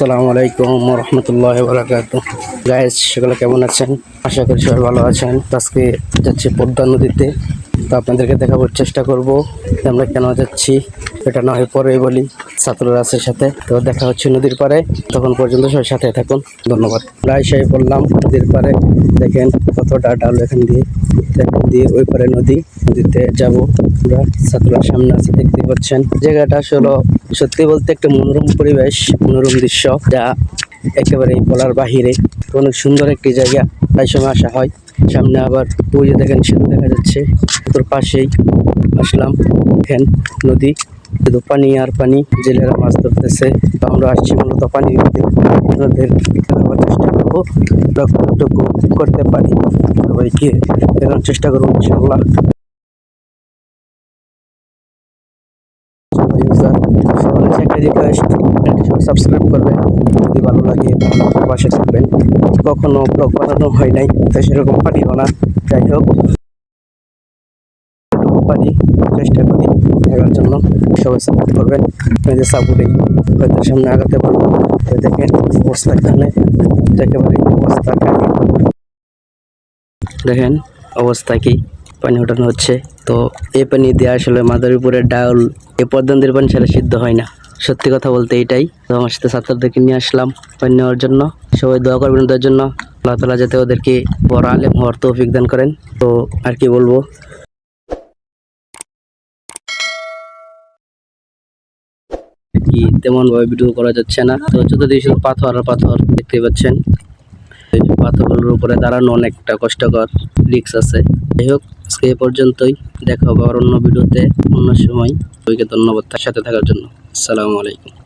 আসসালামু আলাইকুম রহমতুল্লাহ বরাকাত গাইজ সকলে কেমন আছেন? আশা করি সবাই ভালো আছেন। আজকে যাচ্ছি পদ্মা নদীতে। তো আপনাদেরকে দেখাবার চেষ্টা করব আমরা কেন যাচ্ছি। এটা না হয় পরে বলি, ছাত্ররা আছে সাথে। তো দেখা হচ্ছে নদীর পাড়ে। তখন পর্যন্ত সবাই সাথে থাকুন। ধন্যবাদ। আমরা এসে বললাম, নদীর পাড়ে। দেখেন কতটা ডাল এখান দিয়ে। এখান দিয়ে ওই পারে নদী, নদীতে যাব। আমরা ছাত্ররা সামনে আছে দেখতে পাচ্ছেন। জায়গাটা আসলে সত্যি বলতে একটা মনোরম পরিবেশ, মনোরম দৃশ্য, যা একেবারে বলার বাহিরে। অনেক সুন্দর একটি জায়গা তাই সময় আসা হয়। সামনে আবার ওই দেখেন, সেতু দেখা যাচ্ছে। তোর পাশেই আসলাম। দেখেন, নদী, শুধু পানি আর পানি, জেলেরা মাছ ধরতেছে। আমরা আসছি মূলত পানি দিতে দেখাবার যতটুকু করতে পারি। সবাইকে দেখানোর চেষ্টা করব ইনশাল্লাহ সাবস্ক্রাইব করবেন। যদি ভালো লাগে, তাহলে পাশে থাকবেন। কখনো ব্লগ বানানো হয় নাই তাই সেরকম পারিও না। যাই হোক পারি, চেষ্টা করি জন্য। সবাই সাপোর্ট করবেন। আপনাদের সাপোর্টেই হয়তো সামনে আগাতে পারব। দেখেন, অবস্থা এখানে। একেবারে অবস্থা দেখেন, অবস্থা কি? পানি ওঠানো হচ্ছে। তো এই পানি দিয়ে আসলে মাদারীপুরের ডাউল এই পদ্মান্তির পানি ছাড়া সিদ্ধ হয় না। সত্যি কথা বলতে এটাই। তো আমার সাথে ছাত্রদেরকে নিয়ে আসলাম পানি নেওয়ার জন্য। সবাই দোয়া করবেন ওদের জন্য। আল্লাহ তালা যাতে ওদেরকে বড় আলেম হওয়ার তৌফিক দান করেন। তো আর কি বলব? কি তেমন ভাবে ভিডিও করা যাচ্ছে না। তো চতুর্দিকে শুধু পাথর আর পাথর দেখতে পাচ্ছেন পাথরগুলোর উপরে দাঁড়ানো অনেকটা কষ্টকর রিক্স আছে। যাই হোক, আজকে এ পর্যন্তই। দেখা হবে আবার অন্য ভিডিওতে অন্য সময়। ওইকে ধন্যবাদ, তার সাথে থাকার জন্য। আসসালামু আলাইকুম।